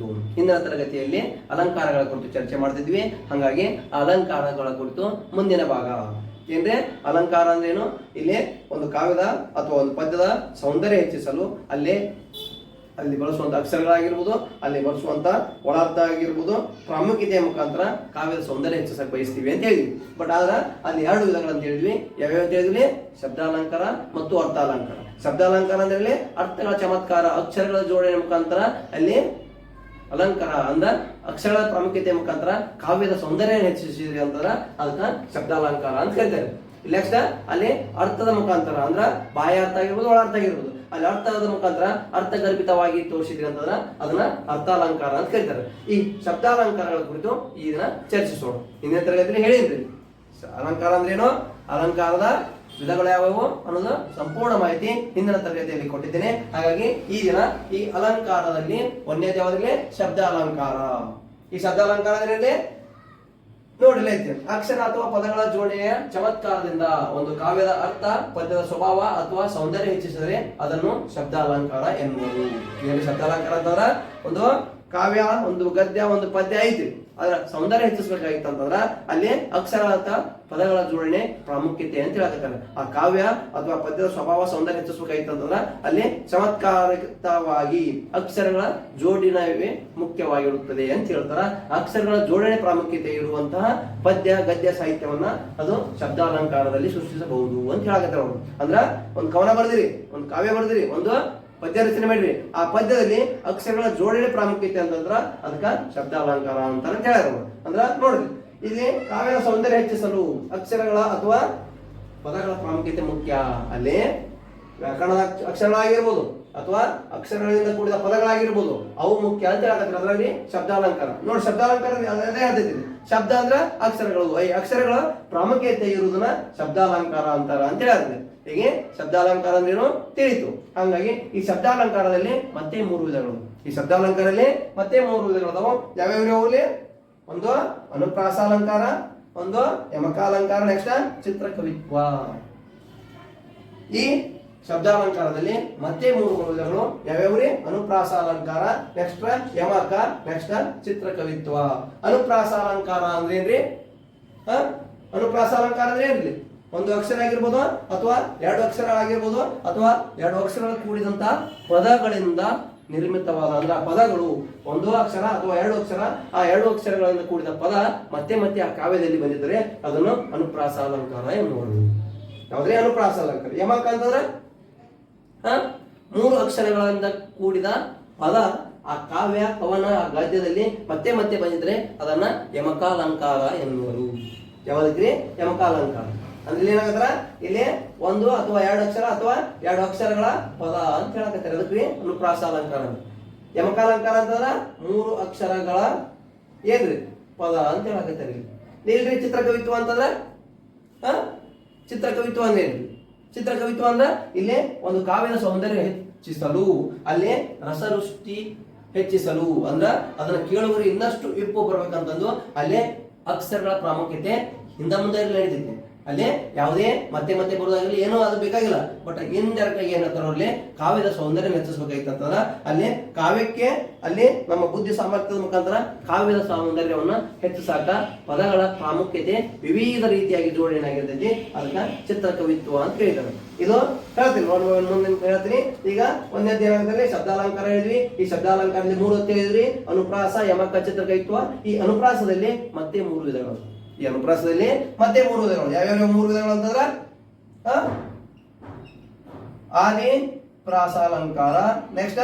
ಹಿಂದಿನ ತರಗತಿಯಲ್ಲಿ ಅಲಂಕಾರಗಳ ಕುರಿತು ಚರ್ಚೆ ಮಾಡ್ತಿದ್ವಿ. ಹಾಗಾಗಿ ಅಲಂಕಾರಗಳ ಕುರಿತು ಮುಂದಿನ ಭಾಗ. ಏನ್ರೆ? ಅಲಂಕಾರ ಅಂದ್ರೇನು? ಇಲ್ಲಿ ಒಂದು ಕಾವ್ಯದ ಅಥವಾ ಒಂದು ಪದ್ಯದ ಸೌಂದರ್ಯ ಹೆಚ್ಚಿಸಲು ಅಲ್ಲಿ ಅಲ್ಲಿ ಬಳಸುವಂತ ಅಕ್ಷರಗಳಾಗಿರ್ಬೋದು, ಅಲ್ಲಿ ಬಳಸುವಂತ ಒಳಾರ್ಥ ಆಗಿರ್ಬೋದು, ಪ್ರಾಮುಖ್ಯತೆಯ ಮುಖಾಂತರ ಕಾವ್ಯದ ಸೌಂದರ್ಯ ಹೆಚ್ಚಿಸಕ್ಕೆ ಬಯಸ್ತೀವಿ ಅಂತ ಹೇಳಿದ್ವಿ. ಬಟ್ ಆದ್ರೆ ಅಲ್ಲಿ ಎರಡು ವಿಧಗಳಂತ ಹೇಳಿದ್ವಿ. ಯಾವ್ಯಾವ ಅಂತ ಹೇಳಿದ್ವಿ? ಶಬ್ದಾಲಂಕಾರ ಮತ್ತು ಅರ್ಥಾಲಂಕಾರ. ಶಬ್ದಾಲಂಕಾರ ಅಂದ್ರೆ ಅರ್ಥಗಳ ಚಮತ್ಕಾರ, ಅಕ್ಷರಗಳ ಜೋಡಣೆ ಮುಖಾಂತರ ಅಲ್ಲಿ ಅಲಂಕಾರ ಅಂದ್ರ ಅಕ್ಷರಗಳ ಪ್ರಾಮುಖ್ಯತೆ ಮುಖಾಂತರ ಕಾವ್ಯದ ಸೌಂದರ್ಯ ಹೆಚ್ಚಿಸಿದ್ರಿ ಅಂತಂದ್ರ ಅದಕ್ಕ ಶಬ್ದಾಲಂಕಾರ ಅಂತ ಕರಿತಾರೆ. ನೆಕ್ಸ್ಟ್ ಅಲ್ಲಿ ಅರ್ಥದ ಮುಖಾಂತರ ಅಂದ್ರ ಬಾಯ ಅರ್ಥ ಆಗಿರ್ಬೋದು, ಒಳ ಅರ್ಥ ಆಗಿರ್ಬೋದು. ಅಲ್ಲಿ ಅರ್ಥದ ಮುಖಾಂತರ ಅರ್ಥಗರ್ಭಿತವಾಗಿ ತೋರಿಸಿದ್ರಿ ಅಂತಂದ್ರ ಅದನ್ನ ಅರ್ಥಾಲಂಕಾರ ಅಂತ ಕರೀತಾರೆ. ಈ ಶಬ್ದಾಲಂಕಾರಗಳ ಕುರಿತು ಈ ದಿನ ಚರ್ಚಿಸೋಣ. ಹಿಂದಿನ ತರಗತಿಯಲ್ಲಿ ಹೇಳಿದ್ರಿ? ಅಲಂಕಾರ ಅಂದ್ರೇನು? ಅಲಂಕಾರದ ವಿಧಗಳು ಯಾವ್ಯಾವು ಅನ್ನೋದು ಸಂಪೂರ್ಣ ಮಾಹಿತಿ ಹಿಂದಿನ ತರಗತಿಯಲ್ಲಿ ಕೊಟ್ಟಿದ್ದೇನೆ. ಹಾಗಾಗಿ ಈ ದಿನ ಈ ಅಲಂಕಾರದಲ್ಲಿ ಒಂದನೇದು ಯಾವುದಿದೆ ಶಬ್ದ ಅಲಂಕಾರ. ಈ ಶಬ್ದ ಅಲಂಕಾರ ಅಂದ್ರೆ ನೋಡಲೇ ಅಕ್ಷರ ಅಥವಾ ಪದಗಳ ಜೋಡಿಯ ಚಮತ್ಕಾರದಿಂದ ಒಂದು ಕಾವ್ಯದ ಅರ್ಥ, ಪದ್ಯದ ಸ್ವಭಾವ ಅಥವಾ ಸೌಂದರ್ಯ ಹೆಚ್ಚಿಸಿದರೆ ಅದನ್ನು ಶಬ್ದ ಅಲಂಕಾರ ಎನ್ನುವುದು ಶಬ್ದಾಲಂಕಾರ ಅಂತಂದ್ರೆ ಒಂದು ಕಾವ್ಯ ಒಂದು ಗದ್ಯ ಒಂದು ಪದ್ಯ ಐತಿ. ಅದರ ಸೌಂದರ್ಯ ಹೆಚ್ಚಿಸ್ಬೇಕಾಗಿತ್ತು ಅಂತಂದ್ರ ಅಲ್ಲಿ ಅಕ್ಷರ ಅಥವಾ ಪದಗಳ ಜೋಡಣೆ ಪ್ರಾಮುಖ್ಯತೆ ಅಂತ ಹೇಳಕತ್ತಾರೆ ಆ ಕಾವ್ಯ ಅಥವಾ ಪದ್ಯದ ಸ್ವಭಾವ ಸೌಂದರ್ಯ ಹೆಚ್ಚಿಸ್ಬೇಕಾಗಿತ್ತು ಅಂತಂದ್ರ ಅಲ್ಲಿ ಚಮತ್ಕಾರಿಕವಾಗಿ ಅಕ್ಷರಗಳ ಜೋಡಿನವೇ ಮುಖ್ಯವಾಗಿರುತ್ತದೆ ಅಂತ ಹೇಳ್ತಾರ. ಅಕ್ಷರಗಳ ಜೋಡಣೆ ಪ್ರಾಮುಖ್ಯತೆ ಇರುವಂತಹ ಪದ್ಯ, ಗದ್ಯ ಸಾಹಿತ್ಯವನ್ನ ಅದು ಶಬ್ದಾಲಂಕಾರದಲ್ಲಿ ಸೃಷ್ಟಿಸಬಹುದು ಅಂತ ಹೇಳಕತ್ತಾರ ಅವರು. ಅಂದ್ರ ಒಂದು ಕವನ ಬರ್ದಿರಿ, ಒಂದು ಕಾವ್ಯ ಬರ್ದಿರಿ, ಒಂದು ಪದ್ಯ ರಚನೆ ಮಾಡಿರಿ ಆ ಪದ್ಯದಲ್ಲಿ ಅಕ್ಷರಗಳ ಜೋಡಣೆ ಪ್ರಾಮುಖ್ಯತೆ ಅಂತಂದ್ರ ಅದಕ್ಕ ಶಬ್ದಾಲಂಕಾರ ಅಂತ ಹೇಳ್ಯಾರ. ಅಂದ್ರ ನೋಡ್ರಿ, ಇಲ್ಲಿ ಕಾವ್ಯದ ಸೌಂದರ್ಯ ಹೆಚ್ಚಿಸಲು ಅಕ್ಷರಗಳ ಅಥವಾ ಪದಗಳ ಪ್ರಾಮುಖ್ಯತೆ ಮುಖ್ಯ. ಅಲ್ಲಿ ವ್ಯಾಕರಣದ ಅಕ್ಷ- ಅಕ್ಷರಗಳಾಗಿರ್ಬೋದು ಅಥವಾ ಅಕ್ಷರಗಳಿಂದ ಕೂಡಿದ ಪದಗಳಾಗಿರ್ಬೋದು ಅವು ಮುಖ್ಯ ಅಂತ ಹೇಳಕತ್ತಾರೆ ಅದರಲ್ಲಿ ಶಬ್ದಾಲಂಕಾರ. ನೋಡಿ ಶಬ್ದಾಲಂಕಾರ ಅದೇ ಹೇಳ್ತೈತಿ ಶಬ್ದ ಅಂದ್ರ ಅಕ್ಷರಗಳು. ಈ ಅಕ್ಷರಗಳ ಪ್ರಾಮುಖ್ಯತೆ ಇರುವುದನ್ನ ಶಬ್ದಾಲಂಕಾರ ಅಂತಾರ ಅಂತ ಹೇಳಿದ್ರೆ ಹೀಗೆ? ಶಬ್ದಾಲಂಕಾರ ಅಂದ್ರೇನು ತಿಳಿತು. ಹಾಗಾಗಿ ಈ ಶಬ್ದಾಲಂಕಾರದಲ್ಲಿ ಮತ್ತೆ ಮೂರು ವಿಧಗಳು. ಈ ಶಬ್ದಾಲಂಕಾರದಲ್ಲಿ ಮತ್ತೆ ಮೂರು ವಿಧಗಳು ಅದಾವ. ಯಾವ್ಯಾವ್ರಿ ಒಂದು ಅನುಪ್ರಾಸಾಲಂಕಾರ, ಒಂದು ಯಮಕಾಲಂಕಾರ ನೆಕ್ಸ್ಟ್ ಚಿತ್ರಕವಿತ್ವ ಈ ಶಬ್ದಾಲಂಕಾರದಲ್ಲಿ ಮತ್ತೆ ಮೂರು ವಿಧಗಳು. ಯಾವ್ಯಾವ್ರಿ ಅನುಪ್ರಾಸಾಲಂಕಾರ ನೆಕ್ಸ್ಟ್ ಯಮಕ ನೆಕ್ಸ್ಟ್ ಚಿತ್ರಕವಿತ್ವ. ಅನುಪ್ರಾಸಾಲಂಕಾರ ಅಂದ್ರೇನ್ರಿ ಅನುಪ್ರಾಸ ಅನುಪ್ರಾಸಾಲಂಕಾರ ಅಂದ್ರೆ ಏನ್ರಿ? ಒಂದು ಅಕ್ಷರ ಆಗಿರ್ಬೋದು ಅಥವಾ ಎರಡು ಅಕ್ಷರ ಆಗಿರ್ಬೋದು ಅಥವಾ ಎರಡು ಅಕ್ಷರಗಳ ಕೂಡಿದಂತ ಪದಗಳಿಂದ ನಿರ್ಮಿತವಾದ ಅಂದ್ರೆ ಆ ಪದಗಳು ಒಂದು ಅಕ್ಷರ ಅಥವಾ ಎರಡು ಅಕ್ಷರ, ಆ ಎರಡು ಅಕ್ಷರಗಳಿಂದ ಕೂಡಿದ ಪದ ಮತ್ತೆ ಮತ್ತೆ ಆ ಕಾವ್ಯದಲ್ಲಿ ಬಂದಿದ್ದರೆ ಅದನ್ನು ಅನುಪ್ರಾಸ ಅಲಂಕಾರ ಎನ್ನುವರು. ಯಾವ್ದ್ರೆ ಅನುಪ್ರಾಸ ಅಲಂಕಾರ ಯಮಕ ಅಂತಂದ್ರೆ? ಮೂರು ಅಕ್ಷರಗಳಿಂದ ಕೂಡಿದ ಪದ, ಆ ಕಾವ್ಯ ಕವನ ಆ ಗದ್ಯದಲ್ಲಿ ಮತ್ತೆ ಮತ್ತೆ ಬಂದಿದ್ರೆ ಅದನ್ನ ಯಮಕಾಲಂಕಾರ ಎನ್ನುವರು. ಯಾವ್ದಕ್ರಿ ಯಮಕಾಲಂಕಾರ. ಅಂದ್ರೆ ಏನಾಗತ್ತರ ಇಲ್ಲಿ ಒಂದು ಅಥವಾ ಎರಡು ಅಕ್ಷರ ಅಥವಾ ಎರಡು ಅಕ್ಷರಗಳ ಪದ ಅಂತ ಹೇಳಕತ್ತಾರೆ. ಅದಕ್ಕೆ ಅನುಪ್ರಾಸಾಲಂಕಾರ ಅಂತ. ಯಮಕಾಲಂಕಾರ ಅಂತಂದ್ರ ಮೂರು ಅಕ್ಷರಗಳ ಏನ್ರಿ? ಪದ ಅಂತ ಹೇಳಕತ್ತಾರೆ ಇಲ್ಲಿ. ಇಲ್ರಿ ಚಿತ್ರಕವಿತ್ವ ಅಂತಂದ್ರ? ಹ? ಚಿತ್ರಕವಿತ್ವ ಅಂದ್ರೆ ಏನ್ರಿ? ಚಿತ್ರಕವಿತ್ವ ಅಂದ್ರೆ ಇಲ್ಲಿ ಒಂದು ಕಾವ್ಯದ ಸೌಂದರ್ಯ ಹೆಚ್ಚಿಸಲು, ಅಲ್ಲಿ ರಸರುಷ್ಟಿ ಹೆಚ್ಚಿಸಲು ಅಂದ್ರ ಅದನ್ನ ಕೇಳುವರು ಇನ್ನಷ್ಟು ಇಪ್ಪು ಬರ್ಬೇಕಂತಂದು ಅಲ್ಲಿ ಅಕ್ಷರಗಳ ಪ್ರಾಮುಖ್ಯತೆ ಹಿಂದ ಮುಂದೆ ನಡೀತೈತಿ ಅಲ್ಲಿ ಯಾವುದೇ ಮತ್ತೆ ಮತ್ತೆ ಬರೋದಾಗಲಿ ಏನೋ ಅದು ಬೇಕಾಗಿಲ್ಲ. ಬಟ್ ಇಂಡೈರೆಕ್ಟ್ ಆಗಿ ಏನಂತಾರೆ ಅಲ್ಲಿ ಕಾವ್ಯದ ಸೌಂದರ್ಯ ಹೆಚ್ಚಿಸಬೇಕಾಗಿತ್ತು ಅಂತಂದ್ರ ಅಲ್ಲಿ ಕಾವ್ಯಕ್ಕೆ ಅಲ್ಲಿ ನಮ್ಮ ಬುದ್ಧಿ ಸಾಮರ್ಥ್ಯದ ಮುಖಾಂತರ ಕಾವ್ಯದ ಸೌಂದರ್ಯವನ್ನ ಹೆಚ್ಚಿಸಾಕ ಪದಗಳ ಪ್ರಾಮುಖ್ಯತೆ ವಿವಿಧ ರೀತಿಯಾಗಿ ಜೋಡಣೆ ಆಗಿರ್ತೈತಿ ಅದಕ್ಕ ಚಿತ್ರಕವಿತ್ವ ಅಂತ ಹೇಳ್ತಾರೆ ಇದು ಹೇಳ್ತೀನಿ, ನೋಡಿ ಮುಂದಿನ ಹೇಳ್ತೀನಿ. ಈಗ ಒಂದೇ ದಿನದಲ್ಲಿ ಶಬ್ದಾಲಂಕಾರ ಹೇಳಿದ್ವಿ. ಈ ಶಬ್ದಾಲಂಕಾರದಲ್ಲಿ ಮೂರು ಹೊತ್ತು ಹೇಳಿದ್ರಿ ಅನುಪ್ರಾಸ, ಯಮಕ, ಚಿತ್ರಕವಿತ್ವ. ಈ ಅನುಪ್ರಾಸದಲ್ಲಿ ಮತ್ತೆ ಮೂರು ವಿಧಗಳು. ಈ ಅನುಪ್ರಾಸದಲ್ಲಿ ಮತ್ತೆ ಮೂರು ವಿಧಗಳು. ಯಾವ್ಯಾವ ಮೂರು ವಿಧಗಳು ಅಂತಂದ್ರ? ಆದಿ, ಪ್ರಾಸಾಲಂಕಾರ ನೆಕ್ಸ್ಟ್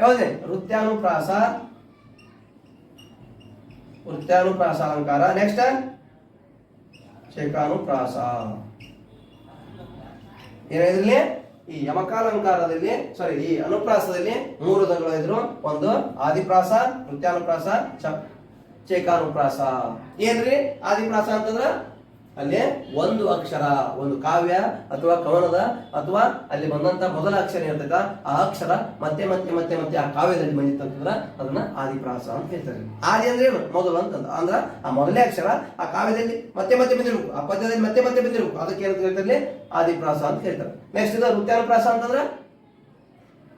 ಯಾವುದೇ? ವೃತ್ಯಾನುಪ್ರಾಸ. ವೃತ್ಯಾನುಪ್ರಾಸ ಅಲಂಕಾರ ನೆಕ್ಸ್ಟ್ ಶೇಖಾನುಪ್ರಾಸ ಏನಿದ್ರಲ್ಲಿ ಈ ಯಮಕಾಲಂಕಾರದಲ್ಲಿ ಸಾರಿ ಈ ಅನುಪ್ರಾಸದಲ್ಲಿ ಮೂರು ವಿಧಗಳು ಇದ್ರು. ಒಂದು ಆದಿಪ್ರಾಸ, ವೃತ್ಯಾನುಪ್ರಾಸ ಚೇಕಾನುಪ್ರಾಸ ಏನ್ರಿ? ಆದಿಪ್ರಾಸ ಅಂತಂದ್ರ ಅಲ್ಲಿ ಒಂದು ಅಕ್ಷರ, ಒಂದು ಕಾವ್ಯ ಅಥವಾ ಕವನದ ಅಥವಾ ಅಲ್ಲಿ ಬಂದಂತ ಮೊದಲ ಅಕ್ಷರ ಇರ್ತೈತ, ಆ ಅಕ್ಷರ ಮತ್ತೆ ಮತ್ತೆ ಮತ್ತೆ ಮತ್ತೆ ಆ ಕಾವ್ಯದಲ್ಲಿ ಬಂದಿತ್ತಂತಂದ್ರ ಅದನ್ನ ಆದಿಪ್ರಾಸ ಅಂತ ಹೇಳ್ತಾರೆ. ಆದಿ ಅಂದ್ರೆ ಮೊದಲು ಅಂತಂದ. ಅಂದ್ರ ಆ ಮೊದಲೇ ಅಕ್ಷರ ಆ ಕಾವ್ಯದಲ್ಲಿ ಮತ್ತೆ ಮತ್ತೆ ಬಂದಿರ್ಬೇಕು ಆ ಪದ್ಯದಲ್ಲಿ ಮತ್ತೆ ಮತ್ತೆ ಬಂದಿರ್ಬೇಕು ಅದಕ್ಕೆ ಏನಂತ ಹೇಳ್ತಾರೆ ಆದಿಪ್ರಾಸ ಅಂತ ಹೇಳ್ತಾರೆ. ನೆಕ್ಸ್ಟ್ ಇದು ನೃತ್ಯಾನುಪ್ರಾಸ ಅಂತಂದ್ರ?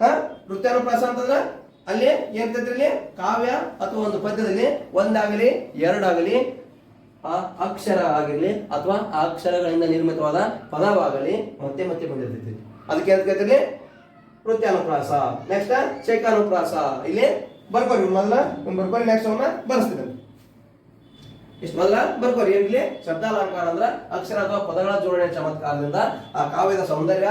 ಹ? ನೃತ್ಯಾನುಪ್ರಾಸ ಅಂತಂದ್ರ? ಅಲ್ಲಿ ಏನಿರ್ತೈತ್ರಿ ಇಲ್ಲಿ ಕಾವ್ಯ ಅಥವಾ ಒಂದು ಪದ್ಯದಲ್ಲಿ? ಒಂದಾಗಲಿ, ಎರಡಾಗಲಿ, ಆ ಅಕ್ಷರ ಆಗಿರಲಿ ಅಥವಾ ಆ ಅಕ್ಷರಗಳಿಂದ ನಿರ್ಮಿತವಾದ ಪದವಾಗಲಿ ಮತ್ತೆ ಮತ್ತೆ ಬಂದಿರ್ತೈತಿ. ಅದಕ್ಕೆ ಅಂತ ಕರಿತೀರಿ ವೃತ್ಯಾನುಪ್ರಾಸ ನೆಕ್ಸ್ಟ್ ಶೇಖಾನುಪ್ರಾಸ ಇಲ್ಲಿ ಬರ್ಕೋರಿ ಮೊದಲ ಬರ್ಕೋರಿ ನೆಕ್ಸ್ಟ್ ಅವನ್ನ ಬರ್ಸ್ತೀನಿ. ಇಷ್ಟು ಮೊದಲ ಬರ್ಕೋರಿ ಇಲ್ಲಿ? ಶಬ್ದಾಲಂಕಾರ ಅಂದ್ರ ಅಕ್ಷರ ಅಥವಾ ಪದಗಳ ಜೋಡಣೆ ಚಮತ್ಕಾರದಿಂದ ಆ ಕಾವ್ಯದ ಸೌಂದರ್ಯ